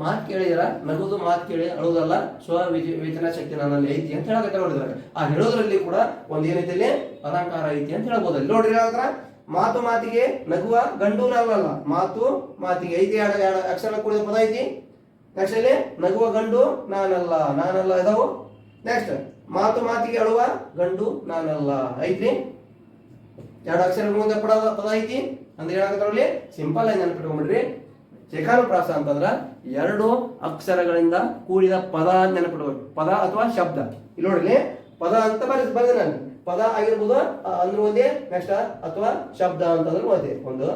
ಮಾತು ಕೇಳಿದ್ರ, ನಗುದು ಮಾತು ಕೇಳಿ ಅಳುವುದಲ್ಲ ಸ್ವ ವೇಚನ ಶಕ್ತಿ ನನ್ನಲ್ಲಿ ಐತಿ ಅಂತ ಹೇಳಕತ್ತ ನೋಡಿದ್ರೆ. ಆ ಹೇಳೋದ್ರಲ್ಲಿ ಕೂಡ ಒಂದೇ ಏನೈತಿ ಅಲ್ಲಿ ಅಲಂಕಾರ ಐತಿ ಅಂತ ಹೇಳ್ಬೋದು. ಅಲ್ಲಿ ನೋಡ್ರಿ ಹೇಳತ್ರ ಮಾತು ಮಾತಿಗೆ ನಗುವ ಗಂಡು ನಾನಲ್ಲ ಮಾತು ಮಾತಿಗೆ ಐತಿ, ಎರಡು ಎರಡು ಅಕ್ಷರ ಕೂಡಿದ ಪದ ಐತಿ. ನೆಕ್ಸ್ಟ್ ಅಲ್ಲಿ, ನಗುವ ಗಂಡು ನಾನಲ್ಲ ನಾನಲ್ಲ ಇದಾವು ನೆಕ್ಸ್ಟ್ ಮಾತು ಮಾತಿಗೆ ಅಳುವ ಗಂಡು ನಾನಲ್ಲ ಐತ್ರಿ. ಎರಡು ಅಕ್ಷರ ಮುಂದೆ ಪದ ಪದ ಐತಿ. ಅಂದ್ರೆ ಏನಾಗತ್ತಲ್ಲಿ ಸಿಂಪಲ್ ಆಗಿ ನೆನಪಿಟ್ಕೊಂಡ್ಬಿಡ್ರಿ ಚೇಕಾನುಪ್ರಾಸ ಅಂತಂದ್ರೆ ಎರಡು ಅಕ್ಷರಗಳಿಂದ ಕೂಡಿದ ಪದ ಅಂತ ಪದ ಅಥವಾ ಶಬ್ದ. ಇಲ್ಲಿ ನೋಡ್ರಿ ಪದ ಅಂತ ಬರೆದು ಬಂದೆ ನಾನು. ಪದ ಆಗಿರ್ಬೋದು ಅಂದ್ರೆ ಒಂದೇ, ನೆಕ್ಸ್ಟ್ ಅಥವಾ ಶಬ್ದ ಅಂತಂದ್ರೆ ಒಂದೇ. ಒಂದು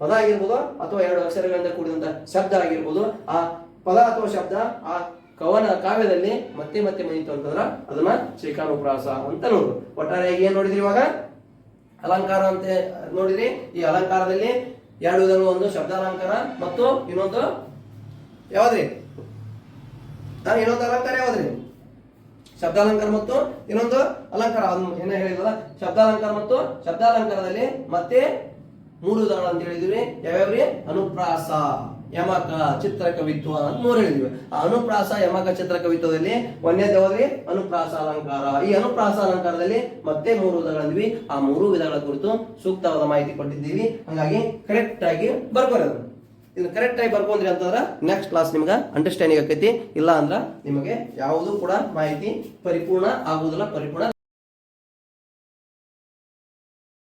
ಪದ ಆಗಿರ್ಬೋದು ಅಥವಾ ಎರಡು ಅಕ್ಷರಗಳಿಂದ ಕೂಡಿದಂತ ಶಬ್ದ ಆಗಿರ್ಬೋದು, ಆ ಪದ ಅಥವಾ ಶಬ್ದ ಆ ಕವನ ಕಾವ್ಯದಲ್ಲಿ ಮತ್ತೆ ಮತ್ತೆ ಮನೀತು ಅಂತಂದ್ರ ಅದನ್ನ ಚೇಕಾನುಪ್ರಾಸ ಅಂತ ನೋಡು ಒಟ್ಟಾರೆಯಾಗಿ ಏನ್ ನೋಡಿದ್ರಿ ಇವಾಗ? ಅಲಂಕಾರ ಅಂತ ನೋಡಿದ್ರಿ? ಈ ಅಲಂಕಾರದಲ್ಲಿ ಎರಡು ವಿಧಗಳು ಒಂದು ಶಬ್ದಾಲಂಕಾರ ಮತ್ತು ಇನ್ನೊಂದು ಯಾವ್ದ್ರಿ? ನಾನು ಇನ್ನೊಂದು ಅಲಂಕಾರ ಯಾವ್ದ್ರಿ? ಶಬ್ದಾಲಂಕಾರ ಮತ್ತು ಇನ್ನೊಂದು ಅಲಂಕಾರ. ಅದನ್ನು ಏನ ಹೇಳಿದ್ರಲ್ಲ ಶಬ್ದಾಲಂಕಾರ ಮತ್ತು ಶಬ್ದಾಲಂಕಾರದಲ್ಲಿ ಮತ್ತೆ ಮೂರು ವಿಧಗಳು ಅಂತ ಹೇಳಿದ್ವಿ ಯಾವ್ಯಾವ್ರಿ? ಅನುಪ್ರಾಸ. ಯಮಕ ಚಿತ್ರ ಕವಿತ್ವ ಅಂತ ಮೂರು ಹೇಳಿದ್ವಿ. ಆ ಅನುಪ್ರಾಸ ಯಮಕ ಚಿತ್ರ ಕವಿತ್ವದಲ್ಲಿ ಒಂದೇ ಯಾವ್ದ್ರಿ ಅನುಪ್ರಾಸ ಅಲಂಕಾರ ಈ ಅನುಪ್ರಾಸ ಅಲಂಕಾರದಲ್ಲಿ ಮತ್ತೆ ಮೂರು ವಿಧಗಳಿದ್ವಿ. ಆ ಮೂರು ವಿಧಗಳ ಕುರಿತು ಸೂಕ್ತವಾದ ಮಾಹಿತಿ ಕೊಟ್ಟಿದ್ದೀವಿ. ಹಾಗಾಗಿ ಕರೆಕ್ಟ್ ಆಗಿ ಬರ್ಬಾರದು ಇದು ಕರೆಕ್ಟ್ ಆಗಿ ಬರ್ಕೊಂಡ್ರಿ ಅಂತಂದ್ರೆ ನೆಕ್ಸ್ಟ್ ಕ್ಲಾಸ್ ನಿಮ್ಗೆ ಅಂಡರ್ಸ್ಟ್ಯಾಂಡಿಂಗ್ ಆಕೈತಿ. ಇಲ್ಲ ಅಂದ್ರೆ ನಿಮಗೆ ಯಾವುದು ಕೂಡ ಮಾಹಿತಿ ಪರಿಪೂರ್ಣ ಆಗುವುದಿಲ್ಲ, ಪರಿಪೂರ್ಣ